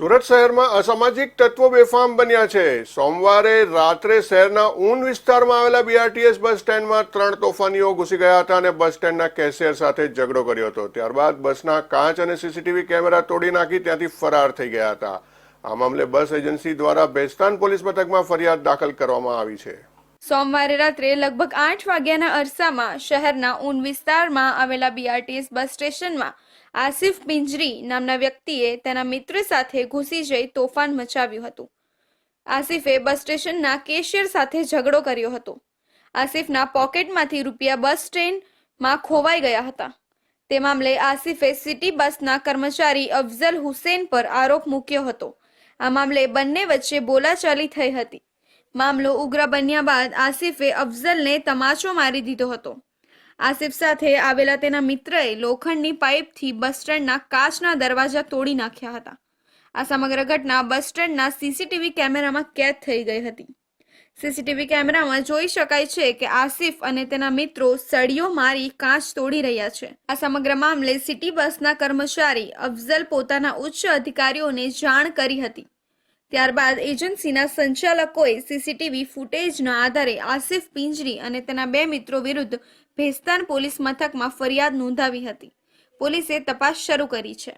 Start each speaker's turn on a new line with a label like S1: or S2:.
S1: સુરત શહેરમાં અસામાજિક તત્વો બેફામ બન્યા છે. સોમવારે રાત્રે શહેરના ઊન વિસ્તારમાં આવેલા બીઆરટીએસ બસ સ્ટેન્ડમાં ત્રણ તોફાનીઓ ઘૂસી ગયા હતા અને બસ સ્ટેન્ડના કેશિયર સાથે ઝઘડો કર્યો હતો. ત્યારબાદ બસના કાચ અને સીસીટીવી કેમેરા તોડી નાખી ત્યાંથી ફરાર થઈ ગયા હતા. આ મામલે બસ એજન્સી દ્વારા ભેસ્તાન પોલીસ મથકમાં ફરિયાદ દાખલ કરવામાં આવી છે.
S2: સોમવારે રાત્રે લગભગ આઠ વાગ્યાના અરસામાં શહેરના ઊન વિસ્તારમાં આવેલા બીઆરટીએસ બસ સ્ટેશનમાં આસિફ પિંજરી નામના વ્યક્તિએ તેના મિત્ર સાથે ઘૂસી જઈ તોફાન મચાવ્યું હતું. આસિફે બસ સ્ટેશનના કેશિયર સાથે ઝઘડો કર્યો હતો. આસિફના પોકેટમાંથી રૂપિયા બસ સ્ટેન્ડમાં ખોવાઈ ગયા હતા. તે મામલે આસિફે સિટી બસના કર્મચારી અફઝલ હુસેન પર આરોપ મૂક્યો હતો. આ મામલે બંને વચ્ચે બોલાચાલી થઈ હતી. મામલો ઉગ્ર બન્યા બાદ આસિફે અફઝલને તમાચો મારી દીધો હતો. આસિફ સાથે આવેલા તેના મિત્રએ લોખંડની પાઇપથી બસ સ્ટેન્ડના કાચના દરવાજા તોડી નાખ્યા હતા. આ સમગ્ર ઘટના બસ સ્ટેન્ડના સીસીટીવી કેમેરામાં કેદ થઈ ગઈ હતી. સીસીટીવી કેમેરામાં જોઈ શકાય છે કે આસિફ અને તેના મિત્રો સળીઓ મારી કાચ તોડી રહ્યા છે. આ સમગ્ર મામલે સિટી બસના કર્મચારી અફઝલ પોતાના ઉચ્ચ અધિકારીઓને જાણ કરી હતી. ત્યારબાદ એજન્સીના સંચાલકોએ સીસીટીવી ફૂટેજના આધારે આસિફ પિંજરી અને તેના બે મિત્રો વિરુદ્ધ ભેસ્તાન પોલીસ મથકમાં ફરિયાદ નોંધાવી હતી. પોલીસે તપાસ શરૂ કરી છે.